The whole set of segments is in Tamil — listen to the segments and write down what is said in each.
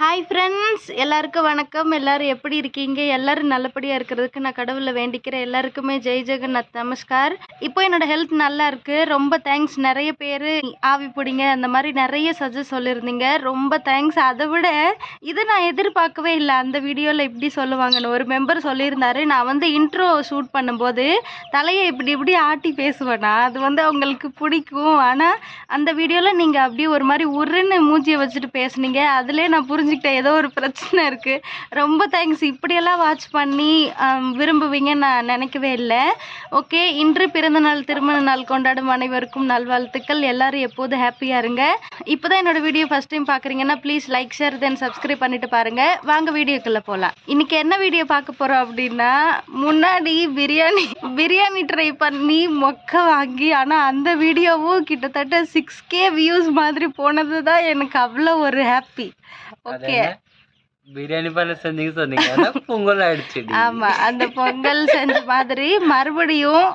ஹாய் ஃப்ரெண்ட்ஸ் எல்லாருக்கும் வணக்கம். எல்லாரும் எப்படி இருக்கீங்க? எல்லாரும் நல்லபடியாக இருக்கிறதுக்கு நான் கடவுளை வேண்டிக்கிறேன். எல்லாருக்குமே ஜெய் ஜெகநாத் நமஸ்கார். இப்போ என்னோட ஹெல்த் நல்லா இருக்குது ரொம்ப தேங்க்ஸ் நிறைய பேர் ஆவி பிடிங்க. அந்த மாதிரி நிறைய சஜஸ்ட் சொல்லியிருந்தீங்க. ரொம்ப தேங்க்ஸ் அதை விட இது நான் எதிர்பார்க்கவே இல்லை. அந்த வீடியோவில் இப்படி சொல்லுவாங்கன்னு ஒரு மெம்பர் சொல்லியிருந்தாரு. நான் வந்து இன்ட்ரோ ஷூட் பண்ணும்போது தலையை இப்படி இப்படி ஆட்டி பேசுவேனா? அது வந்து அவங்களுக்கு பிடிக்கும். ஆனால் அந்த வீடியோவில் நீங்கள் அப்படியே ஒரு மாதிரி உருன்னு மூஞ்சியை வச்சுட்டு பேசுனீங்க. அதிலே நான் புரிஞ்சுக்கிட்டேன். ஏதோ ஒரு பிரச்சனை இருக்குது ரொம்ப தேங்க்ஸ் இப்படியெல்லாம் வாட்ச் பண்ணி விரும்புவீங்கன்னு நான் நினைக்கவே இல்லை. ஓகே இன்று பிறந்தநாள் திருமண நாள் கொண்டாடும் அனைவருக்கும் நல்வாழ்த்துக்கள். எல்லாரும் எப்போதும் ஹாப்பியாக இருங்க. இப்போ தான் என்னோட வீடியோ ஃபஸ்ட் டைம் பார்க்குறீங்கன்னா please like share then subscribe பண்ணிட்டு பாருங்க. வாங்க வீடியோக்குள்ளே போகலாம் இன்னைக்கு என்ன வீடியோ பார்க்க போகிறோம் அப்படின்னா முன்னாடி பிரியாணி பிரியாணி ட்ரை பண்ணி மொக்க வாங்கி ஆனால் அந்த வீடியோவும் கிட்டத்தட்ட சிக்ஸ் கே வியூஸ் மாதிரி போனது தான் எனக்கு அவ்வளோ ஒரு ஹாப்பி ஓகே பிரியாணி பண்ண செஞ்சீங்க சொன்னீங்க. பொங்கல் ஆயிடுச்சு ஆமா அந்த பொங்கல் செஞ்ச மாதிரி மறுபடியும்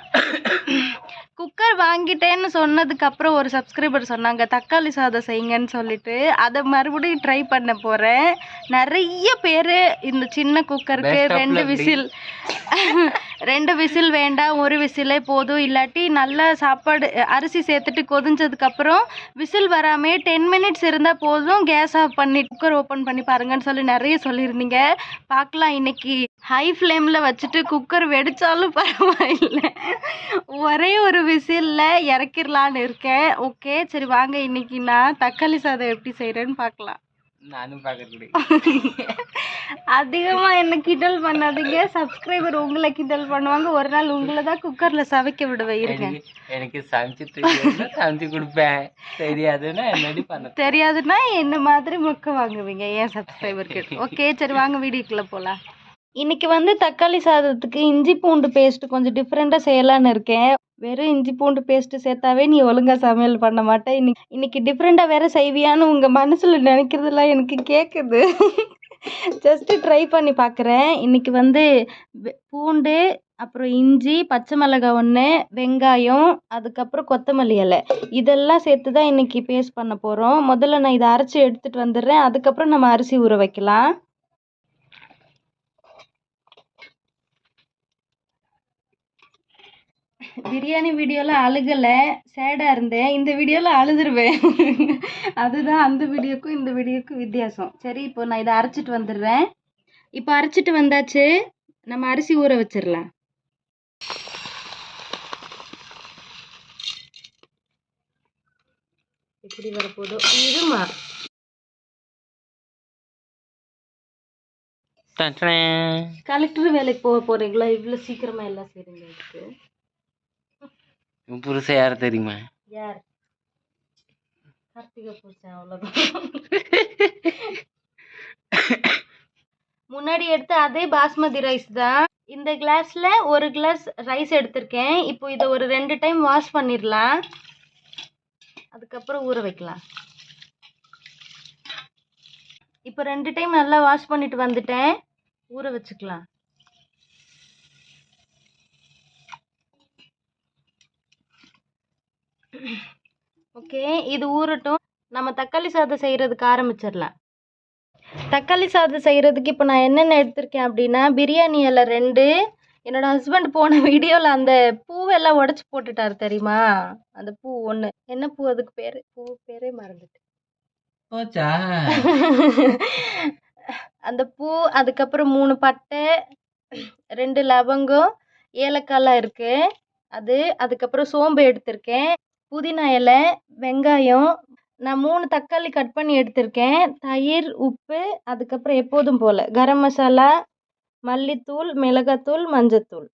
குக்கர் வாங்கிட்டேன்னு சொன்னதுக்கு அப்புறம் ஒரு சப்ஸ்கிரைபர் சொன்னாங்க தக்காளி சாதம் செய்யுங்கன்னு சொல்லிட்டு. அதை மறுபடியும் ட்ரை பண்ண போறேன். நிறைய பேர் இந்த சின்ன குக்கருக்கு ரெண்டு விசில் ரெண்டு விசில் வேண்டாம் ஒரு விசிலே போதும். இல்லாட்டி நல்ல சாப்பாடு அரிசி சேர்த்துட்டு கொதிஞ்சதுக்கு அப்புறம் விசில் வராமே டென் மினிட்ஸ் இருந்தால் போதும். கேஸ் ஆஃப் பண்ணி குக்கர் ஓப்பன் பண்ணி பாருங்கன்னு சொல்லி நிறைய சொல்லியிருந்தீங்க. பார்க்கலாம் இன்னைக்கு ஹை ஃப்ளேமில் வச்சுட்டு குக்கர் வெடிச்சாலும் பரவாயில்லை. ஒரே ஒரு விசிலில் இறக்கிடலான்னு இருக்கேன். ஓகே சரி வாங்க. இன்னைக்கு நான் தக்காளி சாதம் எப்படி செய்கிறேன்னு பார்க்கலாம். நானும் பார்க்கக்கூடிய அதிகமாக என்ன கிண்டல் பண்ணாதீங்க. சப்ஸ்கிரைபர் உங்களை கிண்டல் பண்ணுவாங்க. ஒரு நாள் உங்களை தான் குக்கரில் சமைக்க விடுவேன் இருங்க எனக்கு சமைச்சு சமைச்சு கொடுப்பேன். தெரியாதுன்னா என்னடி பண்ண தெரியாதுன்னா என்ன மாதிரி மொக்க வாங்குவீங்க? ஏன் சப்ஸ்கிரைபருக்கு ஓகே சரி வாங்க வீடியோக்குள்ளே போகலாம் இன்னைக்கு வந்து தக்காளி சாதத்துக்கு இஞ்சி பூண்டு பேஸ்ட்டு கொஞ்சம் டிஃப்ரெண்ட்டாக செய்யலான்னு இருக்கேன். வெறும் இஞ்சி பூண்டு பேஸ்ட்டு சேர்த்தாவே நீ ஒழுங்காக சமையல் பண்ண மாட்டேன் இன்னைக்கு இன்றைக்கி டிஃப்ரெண்ட்டாக வேறு செய்வியான்னு உங்கள் மனசில் நினைக்கிறதெல்லாம் எனக்கு கேட்குது ஜஸ்ட்டு ட்ரை பண்ணி பார்க்குறேன் இன்றைக்கி வந்து பூண்டு அப்புறம் இஞ்சி பச்சை மிளகாய் ஒன்று வெங்காயம் அதுக்கப்புறம் கொத்தமல்லி இலை. இதெல்லாம் சேர்த்து தான் இன்றைக்கி பேஸ்ட் பண்ண போகிறோம் முதல்ல நான் இதை அரைச்சி எடுத்துகிட்டு வந்துடுறேன். அதுக்கப்புறம் நம்ம அரிசி ஊற வைக்கலாம். பிரியாணி வீடியோவில் அழுகலை சேடாக இருந்தேன் இந்த வீடியோவில் அழுதுருவேன் அதுதான் அந்த வீடியோக்கும் இந்த வீடியோக்கும் வித்தியாசம். சரி இப்போ நான் இதை அரைச்சிட்டு வந்துடுறேன். இப்போ அரைச்சிட்டு வந்தாச்சு நம்ம அரிசி ஊற வச்சிடலாம். எப்படி வரப்போதோ இருமா கலெக்டர் வேலைக்கு போக போறீங்களா? இவ்வளோ சீக்கிரமா எல்லாம் செய்றீங்க இதுக்கு. உன் புருஷன் யார் தெரியுமா? யார்? கார்த்திகை புருஷன் அவ்வளோதான் முன்னாடி எடுத்த அதே பாஸ்மதி ரைஸ் தான். இந்த கிளாஸ்ல ஒரு கிளாஸ் ரைஸ் எடுத்திருக்கேன். இப்போ இதை ஒரு ரெண்டு டைம் வாஷ் பண்ணிடலாம் அதுக்கப்புறம் ஊற வைக்கலாம். இப்போ ரெண்டு டைம் நல்லா வாஷ் பண்ணிட்டு வந்துட்டேன். ஊற வச்சுக்கலாம். ஓகே இது ஊறட்டும். நம்ம தக்காளி சாதம் செய்கிறதுக்கு ஆரம்பிச்சிடலாம். தக்காளி சாதம் செய்கிறதுக்கு இப்போ நான் என்னென்ன எடுத்திருக்கேன் அப்படின்னா பிரியாணி இலை ரெண்டு என்னோட ஹஸ்பண்ட் போன வீடியோவில் அந்த பூவெல்லாம் உடச்சி போட்டுட்டாரு தெரியுமா? அந்த பூ ஒன்று என்ன பூ அதுக்கு பேர்? பூ பேரே மறந்துட்டு அந்த பூ அதுக்கப்புறம் மூணு பட்டை ரெண்டு லவங்கம் ஏலக்காய்லாம் இருக்கு. அது அதுக்கப்புறம் சோம்பு எடுத்திருக்கேன். புதினா இலை வெங்காயம் நான் மூணு தக்காளி கட் பண்ணி எடுத்திருக்கேன். தயிர் உப்பு அதுக்கப்புறம் எப்போதும் போல். கரம் மசாலா மல்லித்தூள் மிளகாத்தூள் மஞ்சத்தூள்.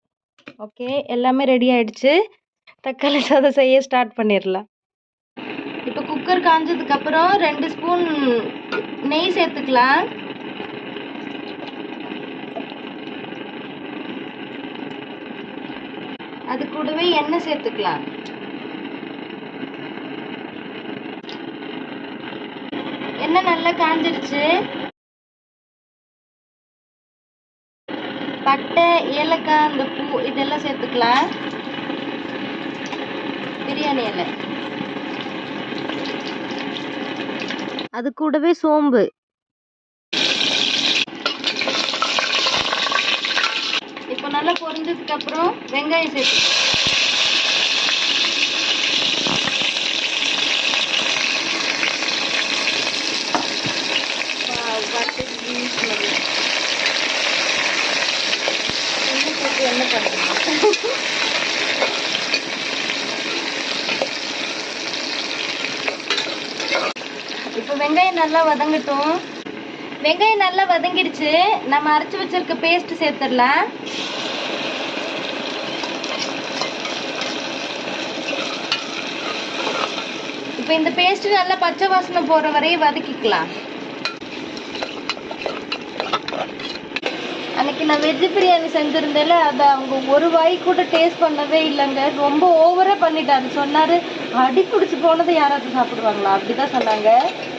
ஓகே எல்லாமே ரெடி ஆகிடுச்சு தக்காளி சாதம் செய்ய ஸ்டார்ட் பண்ணிடலாம். இப்போ குக்கர் காஞ்சதுக்கப்புறம் ரெண்டு ஸ்பூன் நெய் சேர்த்துக்கலாம். அது கூடவே எண்ணெய் சேர்த்துக்கலாம். எண்ணெய் நல்லா காஞ்சிருச்சு. பட்டை ஏலக்காய் இந்த பூ இதெல்லாம் சேர்த்துக்கலாம். பிரியாணி இலை அது கூடவே சோம்பு. இப்போ நல்லா பொரிஞ்சதுக்கப்புறம் வெங்காயம் சேர்த்துக்கலாம். நல்லா வதங்கட்டும். வெங்காயம் நல்லா வதங்கிடுச்சு. நம்ம அரைச்சி வச்சிருக்க பேஸ்ட் சேர்த்துடலாம். இப்போ இந்த பேஸ்ட் நல்லா பச்சை வாசனை போற வரையும் வதக்கிக்கலாம். அன்னைக்கு நான் வெஜ் பிரியாணி செஞ்சிருந்தேன்ல அதை அவங்க ஒரு வாய் கூட டேஸ்ட் பண்ணவே இல்லைங்க. ரொம்ப ஓவரா பண்ணிட்டாரு. சொன்னாரு அடி பிடிச்சி போனதை யாராவது சாப்பிடுவாங்களா? அப்படிதான் சொன்னாங்க.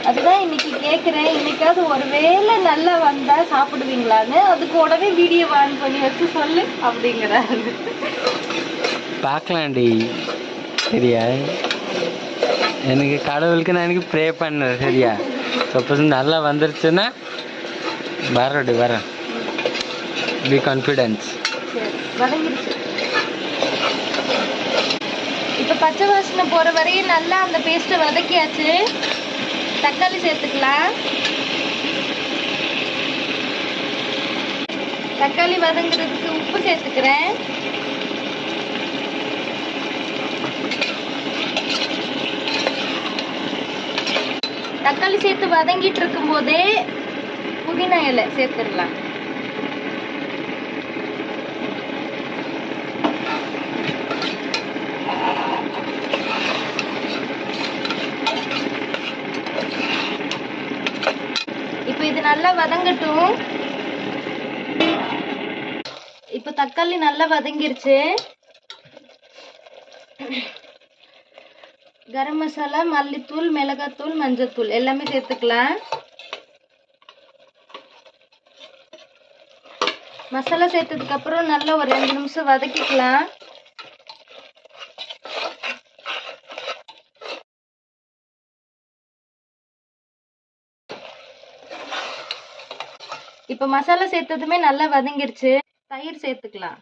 அதுதான் இன்னைக்கு கேட்குறேன் இன்னைக்காவது ஒருவேளை நல்லா வந்தா சாப்பிடுவீங்களான்னு அதுக்கு உடனே வீடியோ ஆன் பண்ணி வச்சு சொல்லு அப்படிங்கிறாரு. பார்க்கலாம்டி. சரியா? எனக்கு கடவுளுக்கு நான் எனக்கு ப்ரே பண்ணேன். சரியா? சப்போஸ் நல்லா வந்துருச்சுன்னா வரடி வரேன். பி கான்ஃபிடென்ஸ் சரி வதங்கிடுச்சு இப்போ பச்சை வாசனை போகிற வரையும் நல்லா அந்த பேஸ்ட்டை வதக்கியாச்சு. தக்காளி சேர்த்துக்கலாம். தக்காளி வதங்குறதுக்கு உப்பு சேர்த்துக்கிறேன். தக்காளி சேர்த்து வதங்கிட்டு இருக்கும் போதே புதினா இலை சேர்த்துடலாம் இப்போ இது நல்லா வதங்கட்டும். இப்போ தக்காளி நல்லா வதங்கிருச்சு. கரம் மசாலா மல்லித்தூள் மிளகாத்தூள் மஞ்சத்தூள் எல்லாமே சேர்த்துக்கலாம். மசாலா சேர்த்ததுக்கு அப்புறம் நல்லா ஒரு ரெண்டு நிமிஷம் வதக்கிக்கலாம். இப்போ மசாலா சேர்த்ததுமே நல்லா வதங்கிருச்சு. தயிர் சேர்த்துக்கலாம்.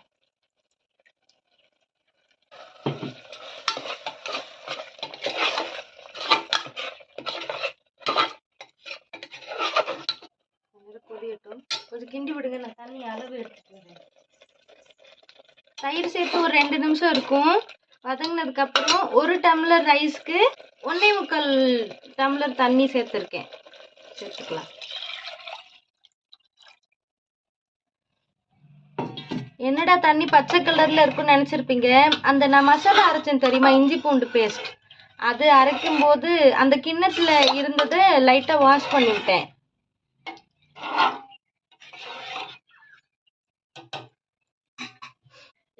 கொஞ்சம் கொதியட்டும். கொஞ்சம் கிண்டி விடுங்க. நான் தண்ணி அளவு எடுத்துட்டு தயிர் சேர்த்து ஒரு ரெண்டு நிமிஷம் இருக்கும். வதங்கினதுக்கு அப்புறம் ஒரு டம்ளர் ரைஸ்க்கு ஒன்றே முக்கால் டம்ளர் தண்ணி சேர்த்துருக்கேன். சேர்த்துக்கலாம். என்னடா தண்ணி பச்சை கலரில் இருக்குன்னு நினச்சிருப்பீங்க? அந்த நான் மசாலா அரைச்சேன் தெரியுமா? இஞ்சி பூண்டு பேஸ்ட் அது அரைக்கும்போது அந்த கிண்ணத்தில் இருந்ததை லைட்டாக வாஷ் பண்ணிவிட்டேன்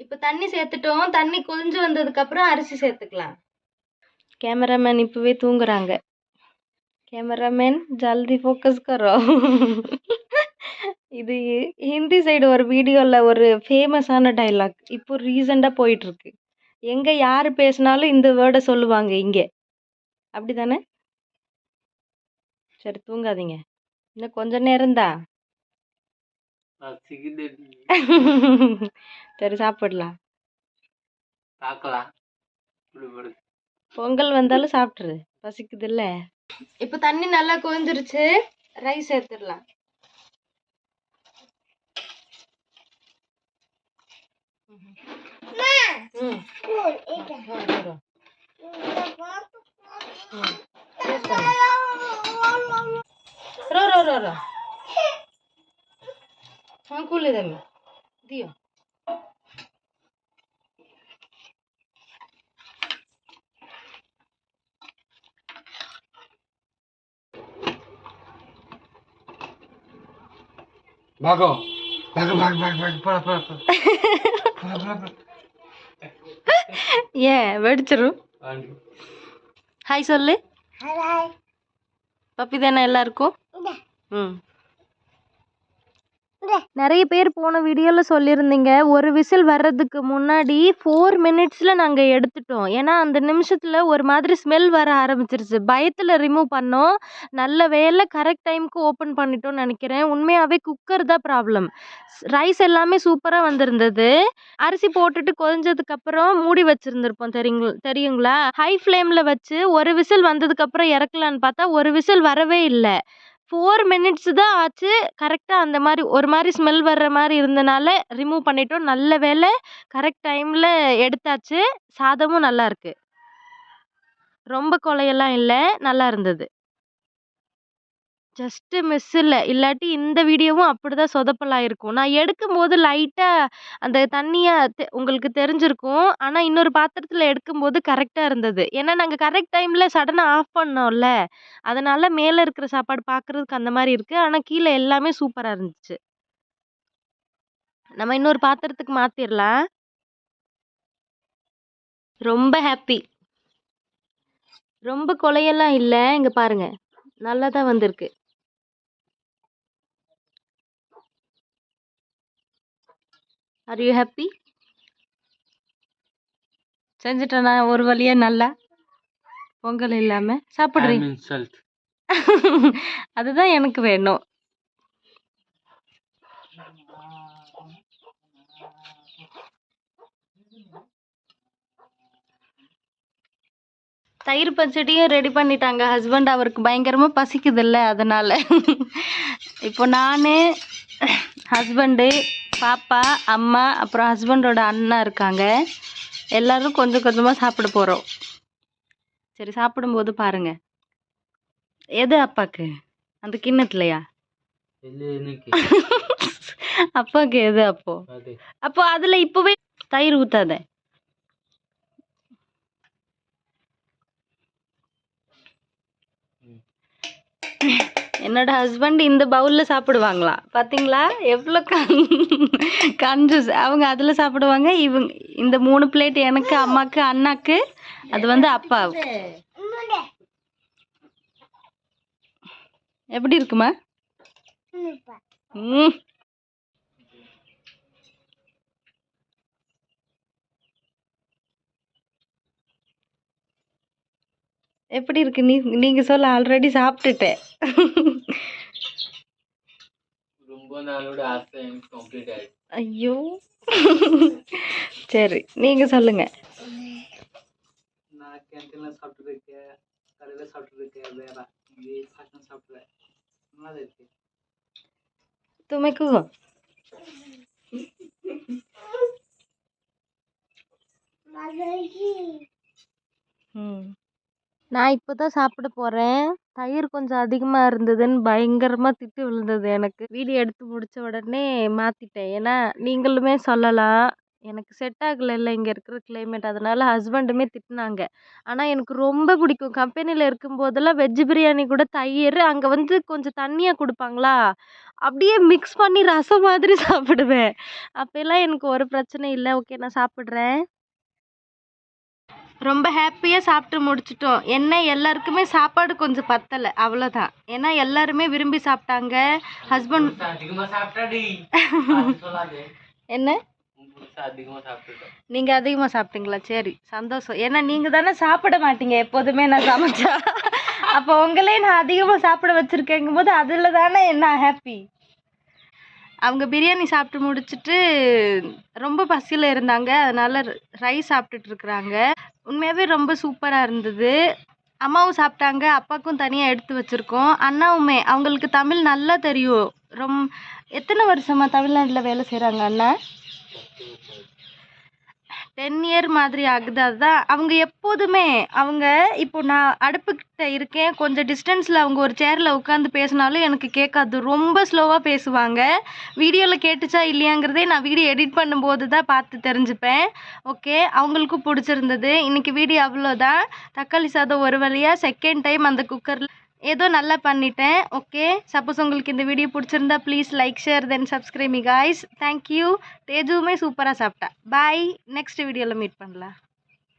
இப்போ தண்ணி சேர்த்துட்டோம். தண்ணி கொதிஞ்சு வந்ததுக்கப்புறம் அரிசி சேர்த்துக்கலாம். கேமராமேன் இப்போவே தூங்குறாங்க. கேமராமேன் ஜல்தி ஃபோக்கஸ் கரோ. இது ஹிந்தி சைடு ஒரு வீடியோவில் ஒரு ஃபேமஸான டைலாக் இப்போ ரீசெண்டாக போயிட்டுருக்கு. எங்கே யார் பேசினாலும் இந்த வேர்டை சொல்லுவாங்க இங்கே. அப்படி தானே சரி தூங்காதீங்க. இன்னும் கொஞ்ச நேரம்தான் சரி சாப்பிடலாம். பார்க்கலாம். பொங்கல் வந்தாலும் சாப்பிட்ரு பசிக்குதுல்ல? இப்போ தண்ணி நல்லா கொதிஞ்சிருச்சு. ரைஸ் சேர்த்துடலாம் খুলে দেবে দিও ভাগো ভাগো ভাগ ভাগ ভাগ ভাগ ভাগ পড়া পড়া পড়া। ஏன் வெடிச்சிரும். ஹாய் சொல்லு. பப்பி தானே எல்லாருக்கும்? ம். நிறைய பேர் போன வீடியோவில் சொல்லியிருந்தீங்க. ஒரு விசில் வர்றதுக்கு முன்னாடி ஃபோர் மினிட்ஸில் நாங்கள் எடுத்துட்டோம். ஏன்னா அந்த நிமிஷத்தில் ஒரு மாதிரி ஸ்மெல் வர ஆரம்பிச்சிருச்சு. பயத்தில் ரிமூவ் பண்ணோம். நல்ல வேலை கரெக்ட் டைமுக்கு ஓப்பன் பண்ணிட்டோம்னு நினைக்கிறேன். உண்மையாகவே குக்கர் தான் ப்ராப்ளம் ரைஸ் எல்லாமே சூப்பராக வந்திருந்தது. அரிசி போட்டுட்டு கொதிஞ்சதுக்கப்புறம் மூடி வச்சுருந்துருப்போம். தெரியுங்களா? தெரியுங்களா ஹை ஃப்ளேமில் வச்சு ஒரு விசில் வந்ததுக்கப்புறம் இறக்கலான்னு பார்த்தா ஒரு விசில் வரவே இல்லை. ஃபோர் மினிட்ஸ் தான் ஆச்சு. கரெக்டாக அந்த மாதிரி ஒரு மாதிரி ஸ்மெல் வர்ற மாதிரி இருந்தனால ரிமூவ் பண்ணிட்டோம். நல்ல வேளை கரெக்ட் டைமில் எடுத்தாச்சு. சாதமும் நல்லாயிருக்கு ரொம்ப கொலையெல்லாம் இல்லை. நல்லா இருந்தது. ஜஸ்ட்டு மிஸ் இல்லை இல்லாட்டி இந்த வீடியோவும் அப்படி தான் சொதப்பலாயிருக்கும். நான் எடுக்கும்போது லைட்டாக அந்த தண்ணியை தெ உங்களுக்கு தெரிஞ்சிருக்கும். ஆனால் இன்னொரு பாத்திரத்தில் எடுக்கும்போது கரெக்டாக இருந்தது. ஏன்னா நாங்கள் கரெக்ட் டைமில் சடனாக ஆஃப் பண்ணோம்ல. அதனால் மேலே இருக்கிற சாப்பாடு பார்க்குறதுக்கு அந்த மாதிரி இருக்குது ஆனால் கீழே எல்லாமே சூப்பராக இருந்துச்சு. நம்ம இன்னொரு பாத்திரத்துக்கு மாற்றிடலாம் ரொம்ப ஹாப்பி. ரொம்ப கொலையெல்லாம் இல்லை. இங்கே பாருங்கள் நல்லா தான் வந்திருக்கு. ஆர் யூ ஹாப்பி செஞ்சுட்டேனா ஒரு வழியா நல்லா? பொங்கல் இல்லாம? சாப்பிடுறீங்க அதுதான் எனக்கு வேணும். தயிர் பச்சடியும் ரெடி பண்ணிட்டாங்க. ஹஸ்பண்ட் அவருக்கு பயங்கரமாக பசிக்குதுல்ல அதனால். இப்போ நான் ஹஸ்பண்டு பாப்பா அம்மா அப்புறம் ஹஸ்பண்டோட அண்ணா இருக்காங்க. எல்லாரும் கொஞ்சம் கொஞ்சமாக சாப்பிட போகிறோம் சரி சாப்பிடும்போது பாருங்க. எது அப்பாக்கு? அந்த கிண்ணத்துலையா? அப்பாவுக்கு எது அப்போ? அப்போ அதுல இப்பவே தயிர் ஊத்தாத? என்னோட ஹஸ்பண்ட் இந்த பவுல்ல சாப்பிடுவாங்களா? பாத்தீங்களா? எவ்வளோ கன் கன்ஜூஸ் அவங்க அதுல சாப்பிடுவாங்க இவங்க இந்த மூணு பிளேட் எனக்கு அம்மாக்கு அண்ணாக்கு அது வந்து அப்பாவுக்கு. எப்படி இருக்குமா? ம் எப்படி இருக்கு? நீ நீங்க சொல்ல ஆல்ரெடி சாப்பிட்டுட்டேன். ரொம்ப நாளோட ஆசை கம்ப்ளீட் ஆயிடுச்சு. ஐயோ. சரி நீங்க சொல்லுங்க. நான் கேன்டீன்ல கடையில சாப்பிட்டுருக்கேன். வேற இங்கே சாப்பிட்டு சாப்பிட்றேன் நல்லா இருக்கு. துமைக்கு ம் நான் இப்போ தான் சாப்பிட போகிறேன் தயிர் கொஞ்சம் அதிகமாக இருந்ததுன்னு பயங்கரமாக திட்டு விழுந்தது எனக்கு. வீடியோ எடுத்து முடித்த உடனே மாற்றிட்டேன் ஏன்னா நீங்களுமே சொல்லலாம். எனக்கு செட் ஆகலைல்ல இங்கே இருக்கிற கிளைமேட் அதனால் ஹஸ்பண்டுமே திட்டினாங்க. ஆனால் எனக்கு ரொம்ப பிடிக்கும். கம்பெனியில் இருக்கும்போதெல்லாம் வெஜ் பிரியாணி கூட தயிர் அங்கே வந்து கொஞ்சம் தண்ணியாக கொடுப்பாங்களா? அப்படியே மிக்ஸ் பண்ணி ரசம் மாதிரி சாப்பிடுவேன். அப்போல்லாம் எனக்கு ஒரு பிரச்சனை இல்லை. ஓகே நான் சாப்பிட்றேன். ரொம்ப ஹாப்பியாக சாப்பிட்டு முடிச்சிட்டோம். என்ன எல்லாருக்குமே சாப்பாடு கொஞ்சம் பத்தலை அவ்வளோதான் ஏன்னா எல்லாருமே விரும்பி சாப்பிட்டாங்க. ஹஸ்பண்ட் என்ன? அதிகமா நீங்கள் அதிகமாக சாப்பிட்டீங்களா? சரி சந்தோஷம். ஏன்னா நீங்கள் தானே சாப்பிட மாட்டீங்க எப்போதுமே நான் சமைச்சா. அப்போ உங்களே நான் அதிகமாக சாப்பிட வச்சுருக்கேங்கும் போது அதில் தானே என்ன ஹாப்பி அவங்க பிரியாணி சாப்பிட்டு முடிச்சிட்டு ரொம்ப பசியில் இருந்தாங்க. அதனால் ரைஸ் சாப்பிட்டுட்ருக்குறாங்க உண்மையாகவே ரொம்ப சூப்பராக இருந்தது. அம்மாவும் சாப்பிட்டாங்க. அப்பாவுக்கும் தனியாக எடுத்து வச்சுருக்கோம். அண்ணாவுமே அவங்களுக்கு தமிழ் நல்லா தெரியும். ரொம் எத்தனை வருஷமாக தமிழ்நாட்டில் வேலை செய்கிறாங்க அண்ணா? டென் இயர் மாதிரி ஆகுது. அதுதான் அவங்க எப்போதுமே அவங்க இப்போ நான் அடுப்புக்கிட்ட இருக்கேன். கொஞ்சம் டிஸ்டன்ஸில் அவங்க ஒரு சேரில் உட்காந்து பேசினாலும் எனக்கு கேட்காது. ரொம்ப ஸ்லோவாக பேசுவாங்க. வீடியோவில் கேட்டுச்சா இல்லையாங்கிறதே நான் வீடியோ எடிட் பண்ணும்போது தான் பார்த்து தெரிஞ்சுப்பேன். ஓகே அவங்களுக்கும் பிடிச்சிருந்தது. இன்றைக்கி வீடியோ அவ்வளோதான் தக்காளி சாதம் ஒரு வழியாக செகண்ட் டைம் அந்த குக்கரில் ஏதோ நல்லா பண்ணிட்டேன். ஓகே சப்போஸ் உங்களுக்கு இந்த வீடியோ பிடிச்சிருந்தா please like share then subscribe guys thank you தேஜுவுமே சூப்பராக சாப்பிட்டா. பாய் நெக்ஸ்ட் வீடியோவில் மீட் பண்ணலாம்.